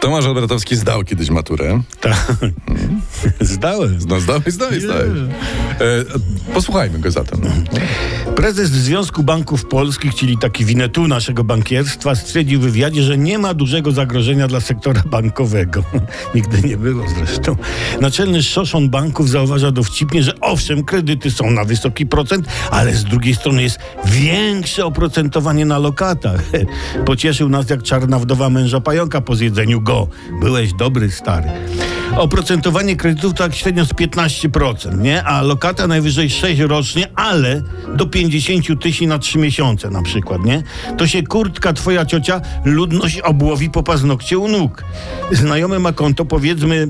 Tomasz Albratowski zdał kiedyś maturę. Tak. Zdałem. No zdałeś, zdałeś, zdałeś. E, posłuchajmy go zatem. Prezes Związku Banków Polskich, czyli taki winetu naszego bankierstwa, stwierdził w wywiadzie, że nie ma dużego zagrożenia dla sektora bankowego. Nigdy nie było zresztą. Naczelny szoszon banków zauważa dowcipnie, że owszem, kredyty są na wysoki procent, ale z drugiej strony jest większe oprocentowanie na lokatach. Pocieszył nas jak czarna wdowa męża pająka po zjedzeniu go. Byłeś dobry, stary. Oprocentowanie kredytów to tak średnio z 15%, nie? A lokata najwyżej 6 rocznie, ale do 50 tysięcy na 3 miesiące na przykład, nie? To się kurtka twoja ciocia ludność obłowi po paznokcie u nóg. Znajomy ma konto, powiedzmy,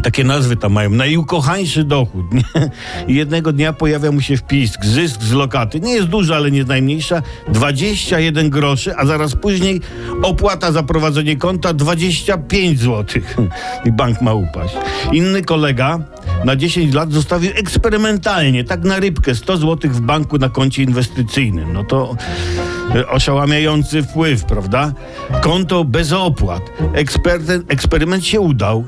takie nazwy tam mają, najukochańszy dochód. Nie? Jednego dnia pojawia mu się wpis, zysk z lokaty. Nie jest duża, ale nie najmniejsza. 21 groszy, a zaraz później opłata za prowadzenie konta 25 zł. I bank ma upaść. Inny kolega na 10 lat zostawił eksperymentalnie, tak na rybkę, 100 zł w banku na koncie inwestycyjnym. No to e, oszałamiający wpływ, prawda? Konto bez opłat. Eksperyment, eksperyment się udał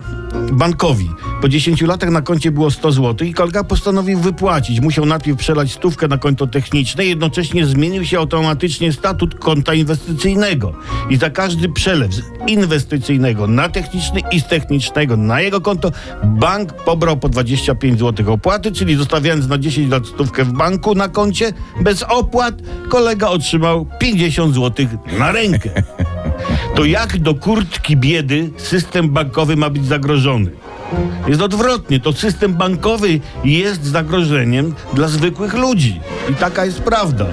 bankowi. Po 10 latach na koncie było 100 zł i kolega postanowił wypłacić. Musiał najpierw przelać stówkę na konto techniczne, jednocześnie zmienił się automatycznie statut konta inwestycyjnego. I za każdy przelew z inwestycyjnego na techniczny i z technicznego na jego konto bank pobrał po 25 zł opłaty, czyli zostawiając na 10 lat stówkę w banku na koncie bez opłat, kolega otrzymał 50 zł na rękę. To jak do kurtki biedy system bankowy ma być zagrożony? Jest odwrotnie. To system bankowy jest zagrożeniem dla zwykłych ludzi. I taka jest prawda.